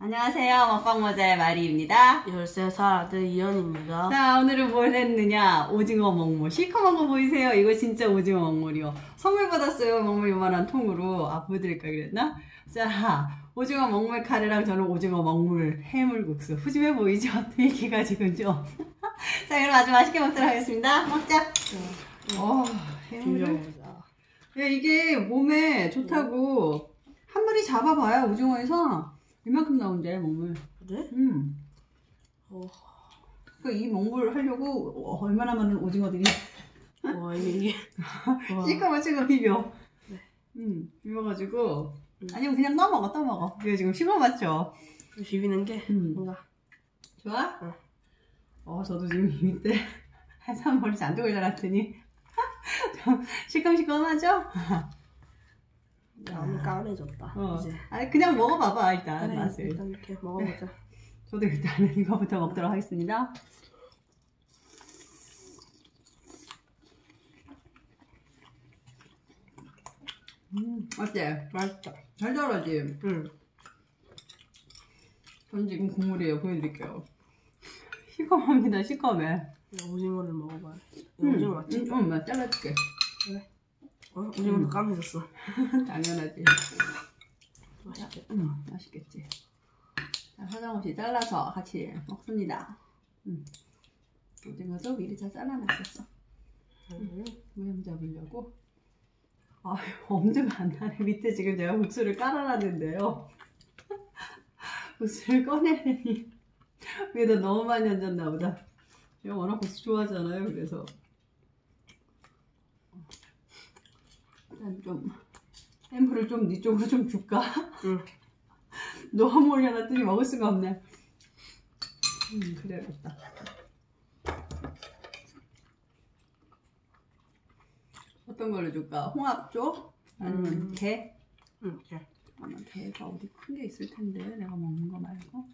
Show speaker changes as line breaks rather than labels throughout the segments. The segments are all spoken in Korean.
안녕하세요. 먹방모자의 마리입니다.
13살 아들 이현입니다.
자, 오늘은 뭘 했느냐? 오징어 먹물. 시커먼 거 보이세요? 이거 진짜 오징어 먹물이요. 선물 받았어요. 먹물 요만한 통으로. 아, 보여드릴까 그랬나? 자, 오징어 먹물 카레랑 저는 오징어 먹물 해물국수. 푸짐해 보이죠? 되게 지금 좀. 자, 그럼 아주 맛있게 먹도록 하겠습니다. 먹자. 어, 해물을. 야, 이게 몸에 좋다고 한 마리 잡아봐야 오징어에서 이만큼 나온대, 먹물.
그래?
음.
어,
그러니까 이 먹물 하려고 얼마나 많은 오징어들이
와, 이게,
지금 비벼.
네.
음, 비벼가지고.
음.
아니면 그냥 떠먹어, 떠먹어. 이거 지금 씹어봤죠?
비비는 게
음.
뭔가
좋아?
응.
어, 저도 지금 이 밑에 해산물이 잔뜩 올려놨더니 좀 시큼시큼하죠?
마음이 까매졌다.
어.
이제.
아니, 그냥 먹어봐봐, 일단
그래,
맛을.
일단 이렇게 먹어보자.
저도 일단은 이거부터 먹도록 하겠습니다. 음, 어때?
맛있다.
잘 자라지?
응.
전 지금 국물이에요. 보여드릴게요. 시커멉니다, 시커매.
오징어를. 이거
음,
오징어 맞지?
음, 음, 나 잘라줄게.
어? 오징어도
음.
까매졌어.
당연하지.
맛있겠다.
음, 맛있겠지. 자, 사정없이 잘라서 같이 먹습니다. 음. 오징어도 미리 다 잘라놨었어.
음.
모양 잡으려고. 아유, 엄두가 안 나네. 밑에 지금 제가 국수를 깔아놨는데요. 국수를 꺼내니 위에다 너무 많이 얹었나 보다. 제가 워낙 국수 좋아하잖아요. 그래서 일단 좀 해물을 좀 이쪽으로 좀 줄까?
응.
너무 올려놨더니 먹을 수가 없네. 음, 그래야겠다. 어떤 걸로 줄까? 홍합 쪽? 아니면
음.
게?
응, 이렇게.
아마 게가 어디 큰 게 있을 텐데 내가 먹는 거 말고.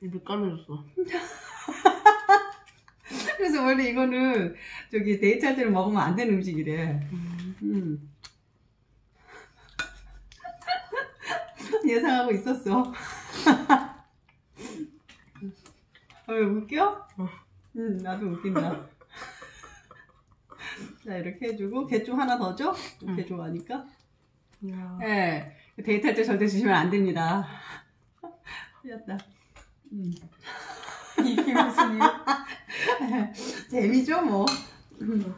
입이 까매졌어.
그래서 원래 이거는 저기 데이트할 때는 먹으면 안 되는 음식이래.
음.
음. 예상하고 있었어. 왜 웃겨?
어.
응, 나도 웃긴다. 자, 이렇게 해주고, 게좀 하나 더 줘?
응.
게 좋아하니까. 예. 데이트할 때 절대 주시면 안 됩니다. 틀렸다. 음. 이게 무슨 이유? 재미죠, 뭐. 음.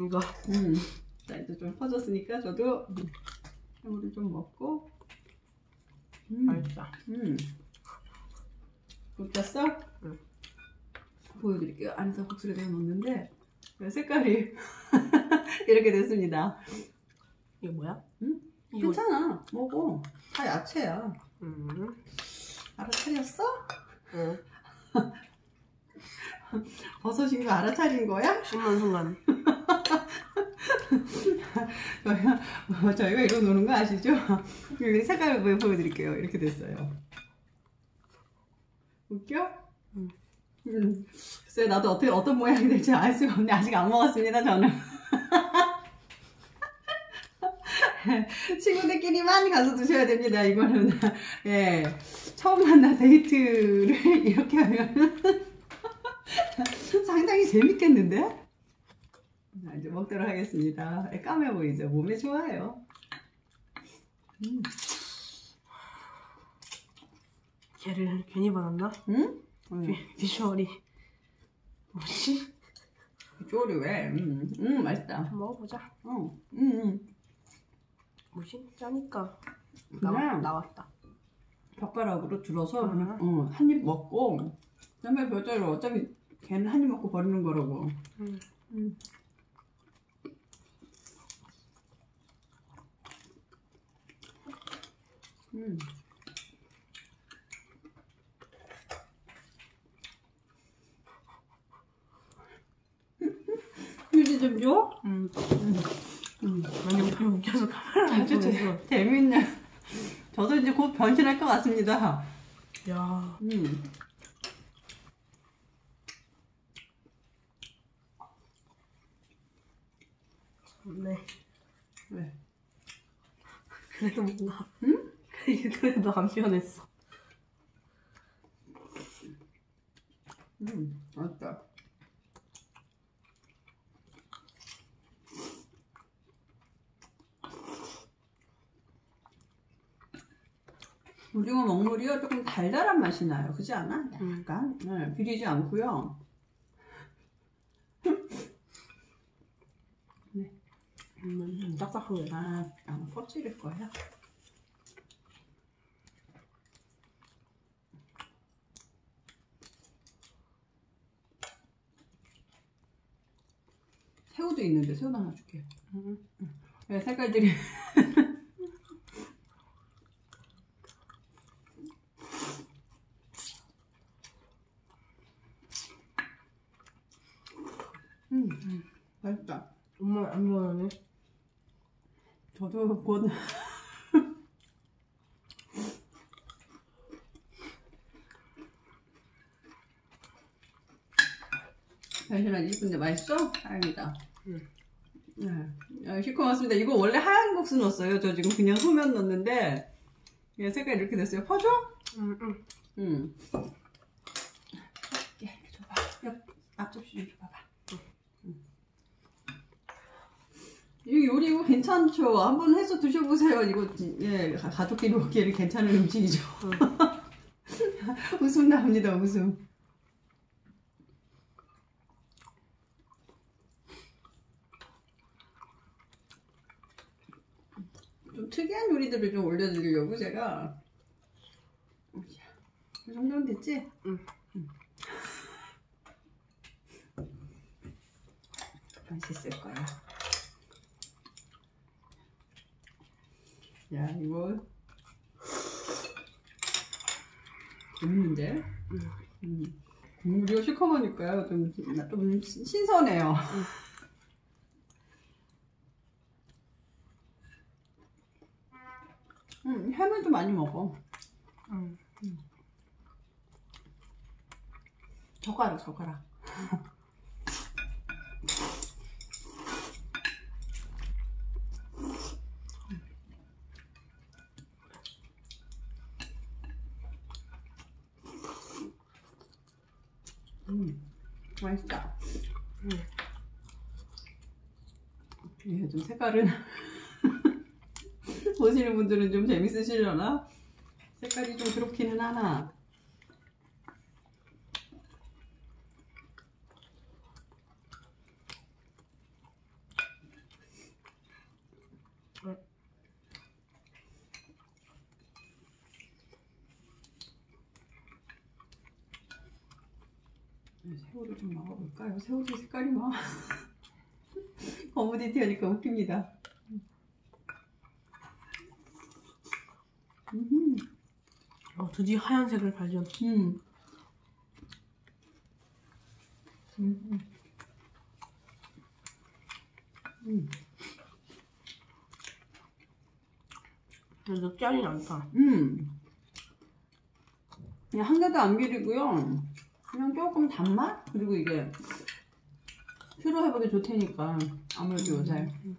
이거.
음. 자, 이제 좀 퍼졌으니까 저도 해물을 좀 먹고. 음.
맛있다.
음. 웃겼어?
응.
보여드릴게요. 안에서 국수를 내가 먹는데 색깔이 이렇게 됐습니다.
이게 뭐야?
응?
이거.
괜찮아. 먹어. 다 야채야.
음.
알아차렸어?
응.
버섯인 거 알아차린 거야?
씹는 순간.
저희가, 어, 저희가 이러고 노는 거 아시죠? 여기 색깔을 보- 보여드릴게요. 이렇게 됐어요. 웃겨?
응.
음. 글쎄, 나도 어떻게, 어떤 모양이 될지 알 수가 없네. 아직 안 먹었습니다, 저는. 친구들끼리만 가서 드셔야 됩니다, 이거는. 예. 처음 만난 데이트를 이렇게 하면 상당히 재밌겠는데? 자, 이제 먹도록 하겠습니다. 예, 까매 보이죠? 몸에 좋아요. 음.
걔를 괜히 받았나?
응? 응.
비, 비주얼이. 뭐지?
쪼리 왜? 음, 음, 맛있다.
먹어보자.
어, 음, 음.
뭐지? 짜니까.
그냥
나와, 나왔다.
젓가락으로 들어서
아.
어, 한입 먹고 그다음에 별자로 어차피 걔는 한 입 먹고 버리는 거라고.
음.
음. 음. 휴지 좀 줘?
음.
음.
아니, 웃겨, 웃겨서 카메라 안.
재- 재밌네. 저도 이제 곧 변신할 것 같습니다.
야.
음.
네.
왜?
그래도 뭔가.
응?
그래도 안 변했어.
음, 맛있다. 오징어 먹물이요 조금 달달한 맛이 나요. 그렇지 않아?
음.
약간 네, 비리지 않고요.
음, 딱딱하게.
아, 아마 껍질일 거야. 새우도 있는데 새우도 하나 줄게.
음.
네, 색깔들이 음, 음, 맛있다.
엄마 안 좋아하네.
저도 곧 잠시만 20분데 맛있어? 다행이다.
응.
네. 아, 시커멓습니다. 이거 원래 하얀 국수 넣었어요. 저 지금 그냥 소면 넣었는데 예, 색깔 이렇게 됐어요. 퍼줘?
음, 음.
응. 예, 이렇게 줘봐. 옆 앞접시 좀 줘봐봐. 응. 이 요리 이거 괜찮죠? 한번 해서 드셔보세요. 이거 지- 예 가- 가족끼리 먹기에는 괜찮은 음식이죠. 웃음 나옵니다. 웃음. 좀 요리들을 좀 올려드리려고 제가 이 정도면 됐지?
응.
응. 맛있을 거야. 야, 이거 재밌는데?
응.
음. 국물이 시커머니까요. 좀, 좀 신- 신선해요. 음, 해물도 많이 먹어.
음.
젓가락, 젓가락. 음, 맛있다.
음.
예, 좀 색깔은 보시는 분들은 좀 재밌으시려나? 색깔이 좀 그렇기는 하나.
네.
네, 새우를 좀 먹어볼까요? 새우도 색깔이 막 거무디티하니까 웃깁니다. 음,
어, 드디어 하얀색을 발견.
음. 음. 음.
그래도 짜진 않다.
음. 그냥 한 개도 안 비리고요. 그냥 조금 단맛? 그리고 이게 피로 회복에 좋다니까 아무래도 요새.
음.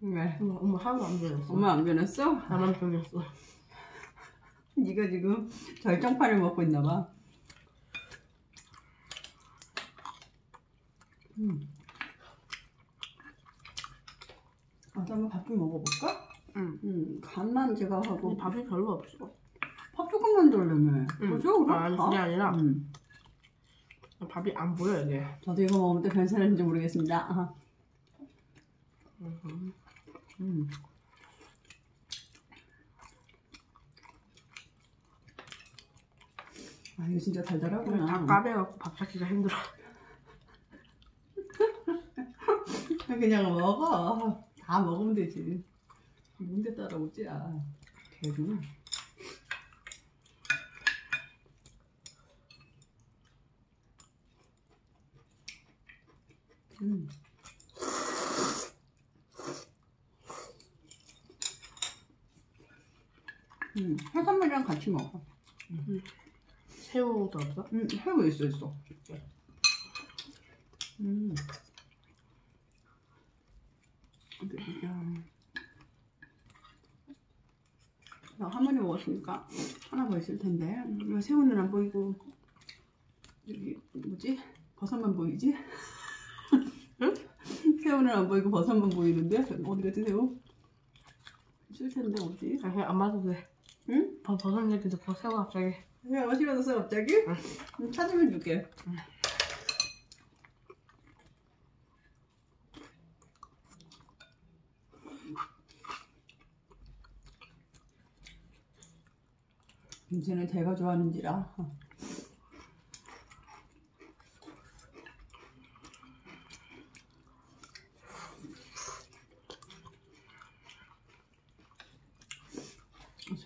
왜?
엄마, 엄마 하나도 안 변했어.
엄마 안 변했어?
나만 변했어.
네가 지금 절정파를 먹고 있나 봐. 음. 아, 한번 밥 좀 먹어볼까?
응.
음, 간만 제가 하고
밥이 별로 없어.
밥 조금만 덜려면
응.
그죠? 그럼?
아, 아니, 그게 아니라.
음.
밥이 안 보여 이게.
저도 이거 먹으면 또 괜찮은지 모르겠습니다. 아하.
음.
음. 아 이거 진짜 달달하구나.
다 까매갖고 밥 찾기가 힘들어.
그냥 먹어. 다 먹으면 되지. 뭔데 따라오지? 아, 개구나. 음. 음, 해산물이랑 같이 먹어.
새우도 없어?
음, 해고 있어, 있어. 음. 야. 나 할머니 먹었으니까 하나 더 있을 텐데. 왜 새우는 안 보이고, 여기, 뭐지? 버섯만 보이지?
응?
새우는 안 보이고 버섯만 보이는데? 어디 갔지, 새우? 있을 텐데, 어디?
아, 안 맞아도 돼.
응?
버, 버섯 얘기 듣고 새우 갑자기.
야, 싫어졌어, 갑자기? 응. 찾으면 줄게. 김치는 제가 좋아하는지라.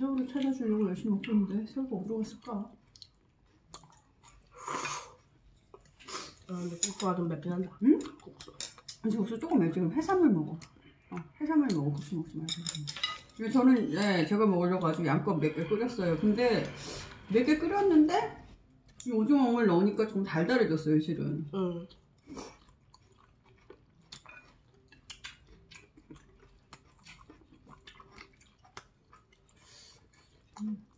새우를 찾아주려고 열심히 먹고 있는데 새우가 어디로 갔을까?
아, 근데 국수가 좀 맵긴 한다.
응?
국수.
이제 국수 조금 매 지금 해산물 먹어. 어, 해산물 먹어. 국수 먹지 말고. 이거 저는 네, 제가 먹으려고 아주 양껏 몇 개 끓였어요. 근데 몇 개 끓였는데 이 오징어를 넣으니까 좀 달달해졌어요, 실은.
응. Mm.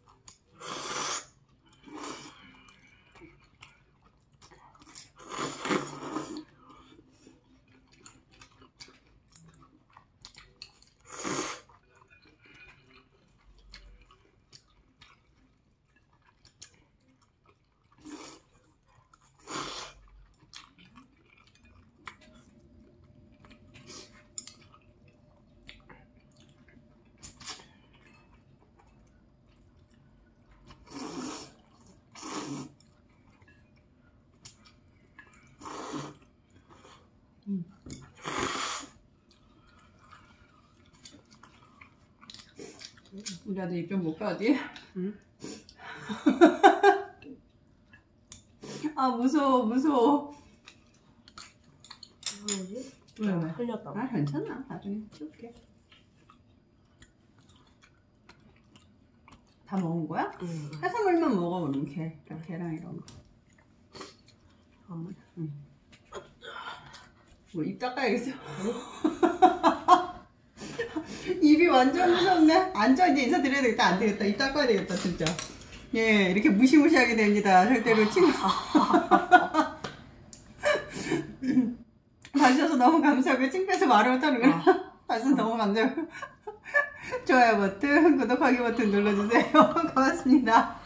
우리 아들 입 좀 볼까 어디?
응.
아 무서워 무서워.
뭐지?
왜 왜?
흘렸다.
아 괜찮아 나중에 치울게. 다 먹은 거야?
응.
해산물만 먹어 그럼 게, 게랑 이런 거.
어머.
뭐입 닦아야겠어. 완전 무섭네. 앉아 이제 인사드려야 되겠다. 안 되겠다. 입 닦아야 되겠다 진짜. 예, 이렇게 무시무시하게 됩니다. 절대로 친구. 봐주셔서 너무 감사하고 창피해서 말을 못하는 거야. 봐주셔서 너무 감사하고. 좋아요 버튼, 구독하기 버튼 눌러주세요. 고맙습니다.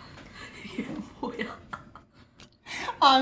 뭐야?
아,